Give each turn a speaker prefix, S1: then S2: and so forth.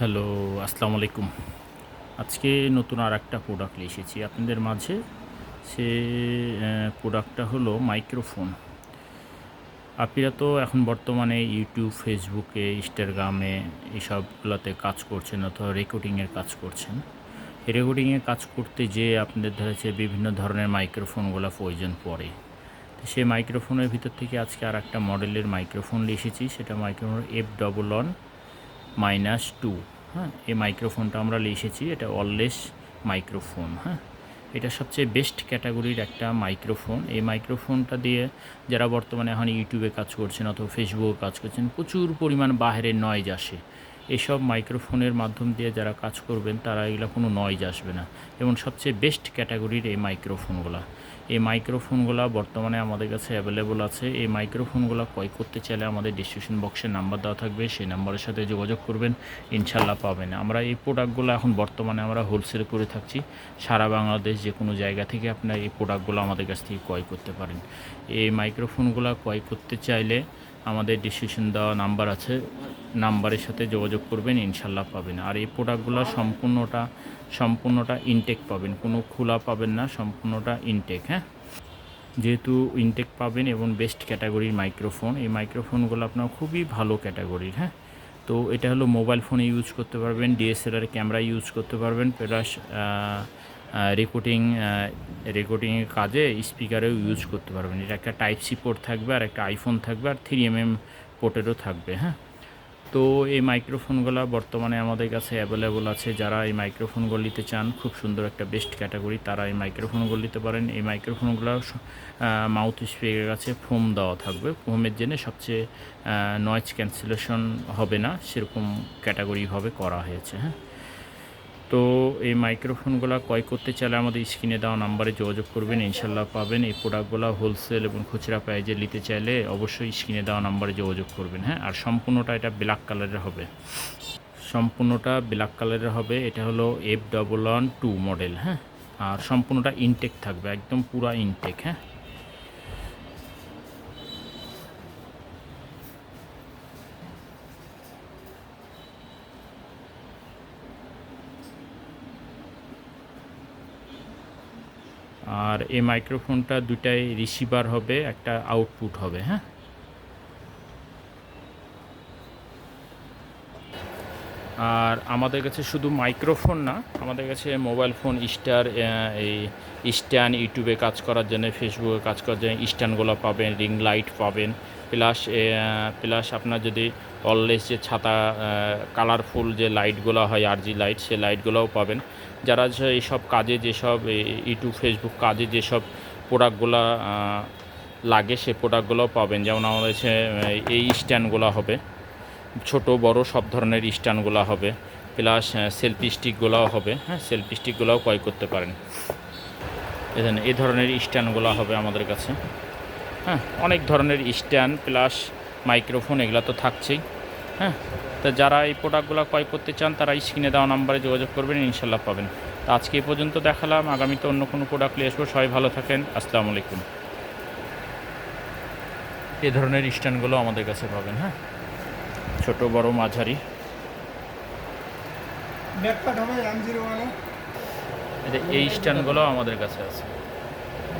S1: Hello আসসালামু আলাইকুম আজকে নতুন আর একটা প্রোডাক্ট এসেছি আপনাদের মাঝে। সে প্রোডাক্টটা হলো মাইক্রোফোন আপনারা তো এখন বর্তমানে ইউটিউব ফেসবুকে ইনস্টাগ্রামে এসবগুলোতে কাজ করছেন অথবা রেকর্ডিংয়ের কাজ করছেন। রেকর্ডিংয়ের কাজ করতে যে আপনাদের ধরেছে বিভিন্ন ধরনের মাইক্রোফোনগুলো প্রয়োজন পড়ে। সেই মাইক্রোফোনের ভিতর থেকে আজকে আর একটা মডেলের মাইক্রোফোন এসেছি। সেটা microphone F double one minus two হ্যাঁ? এই মাইক্রোফোনটা আমরা লিখেছি এটা অললেস মাইক্রোফোন হ্যাঁ? এটা সবচেয়ে বেস্ট ক্যাটাগরির একটা মাইক্রোফোন। এই মাইক্রোফোনটা দিয়ে যারা বর্তমানে এখন ইউটিউবে কাজ করছেন অথবা ফেসবুকে কাজ করছেন, প্রচুর পরিমাণ বাহিরের নয়েজ আসে। এসব মাইক্রোফোনের মাধ্যম দিয়ে যারা কাজ করবেন, তারা এগুলো কোনো নয়েজ আসবে না। এবং সবচেয়ে বেস্ট ক্যাটাগরির এই মাইক্রোফোনগুলো। এই মাইক্রোফোনগুলো বর্তমানে আমাদের কাছে অ্যাভেলেবল আছে। এই মাইক্রোফোনগুলো ক্রয় করতে চাইলে আমাদের ডিসক্রিপশন বক্সে নাম্বার দেওয়া থাকবে। সেই নাম্বারের সাথে যোগাযোগ করবেন, ইনশাল্লাহ পাবেন। আমরা এই প্রোডাক্টগুলো এখন বর্তমানে আমরা হোলসেল করে থাকছি। সারা বাংলাদেশ যে কোনো জায়গা থেকে আপনার এই প্রোডাক্টগুলো আমাদের কাছ থেকে ক্রয় করতে পারেন। এই মাইক্রোফোনগুলো ক্রয় করতে চাইলে আমাদের ডিসিশন দেওয়া নাম্বার আছে। নাম্বারের সাথে যোগাযোগ করবেন, ইনশাল্লাহ পাবেন। আর এই প্রোডাক্টগুলো সম্পূর্ণটা সম্পূর্ণটা ইনটেক পাবেন। কোনো খোলা পাবেন না, সম্পূর্ণটা ইনটেক হ্যাঁ? যেহেতু ইনটেক পাবেন এবং বেস্ট ক্যাটাগরির মাইক্রোফোন এই মাইক্রোফোনগুলো আপনার খুবই ভালো ক্যাটাগরির হ্যাঁ? তো এটা হলো মোবাইল ফোনে ইউজ করতে পারবেন ডিএসএলআর ক্যামেরা ইউজ করতে পারবেন প্লাস রেকর্ডিং রেকর্ডিংয়ের কাজে স্পিকারেও ইউজ করতে পারবেন। এটা একটা টাইপ সি পোর্ট থাকবে আর একটা আইফোন থাকবে আর থ্রি এম এম পোর্টেরও থাকবে হ্যাঁ? তো এই মাইক্রোফোনগুলো বর্তমানে আমাদের কাছে অ্যাভেলেবল আছে। যারা এই মাইক্রোফোনগুলো নিতে চান, খুব সুন্দর একটা বেস্ট ক্যাটাগরি তারা এই মাইক্রোফোনগুলো নিতে পারেন। এই মাইক্রোফোনগুলো মাউথ স্পিকের কাছে ফোম দেওয়া থাকবে। ফোমের জন্য সবচেয়ে নয়েজ ক্যান্সেলেশন হবে না, সেরকম ক্যাটাগরিভাবে করা হয়েছে হ্যাঁ? তো এই মাইক্রোফোনগুলো ক্রয় করতে চাইলে আমাদের স্ক্রিনে দেওয়া নাম্বারে যোগাযোগ করবেন ইনশাল্লাহ পাবেন। এই প্রোডাক্টগুলো হোলসেল এবং খুচরা প্রাইজে নিতে চাইলে অবশ্যই স্ক্রিনে দেওয়া নাম্বারে যোগাযোগ করবেন হ্যাঁ? আর সম্পূর্ণটা এটা ব্ল্যাক কালারের হবে। সম্পূর্ণটা ব্ল্যাক কালারের হবে। এটা হলো F double one two model হ্যাঁ? আর সম্পূর্ণটা ইনটেক থাকবে, একদম পুরা ইনটেক হ্যাঁ? আর এই মাইক্রোফোনটা দুটাই রিসিভার হবে একটা আউটপুট হবে হ্যাঁ? আর আমাদের কাছে শুধু মাইক্রোফোন না, আমাদের কাছে মোবাইল ফোন, স্টার এই স্ট্যান্ড, ইউটিউবে কাজ করার জন্য, ফেসবুকে কাজ করার জন্য স্ট্যান্ডগুলো পাবেন, রিং লাইট পাবেন। প্লাস প্লাস আপনার যদি অললেস যে ছাতা কালারফুল যে লাইটগুলো হয় আর জি লাইট, সে লাইটগুলোও পাবেন। যারা এইসব কাজে যেসব ইউটিউব, ফেসবুক কাজে যেসব প্রোডাক্টগুলো লাগে, সে প্রোডাক্টগুলোও পাবেন। যেমন আমাদের এই স্ট্যান্ডগুলো হবে। ছোট, বড় সব ধরনের স্ট্যান্ডগুলো হবে। প্লাস সেলফি স্টিকগুলোও হবে। হ্যাঁ সেলফি স্টিকগুলোও ক্রয় করতে পারেন। এখানে এই ধরনের স্ট্যান্ডগুলো হবে আমাদের কাছে। হ্যাঁ অনেক ধরনের স্ট্যান্ড প্লাস মাইক্রোফোন এগুলো তো থাকছেই। হ্যাঁ তো যারা এই প্রোডাক্টগুলো ক্রয় করতে চান, তারা স্ক্রিনে দেওয়া নাম্বারে যোগাযোগ করবেন, ইনশাল্লাহ পাবেন। তো আজকে এই পর্যন্ত দেখালাম। আগামীতে অন্য কোনো প্রোডাক্ট নিয়ে আসব। সবাই ভালো থাকেন। আসসালামু আলাইকুম। এই ধরনের স্ট্যান্ডগুলো আমাদের কাছে পাবেন। হ্যাঁ। ছোট বড় মাঝারি। এই স্ট্যান্ডগুলো আমাদের কাছে আছে।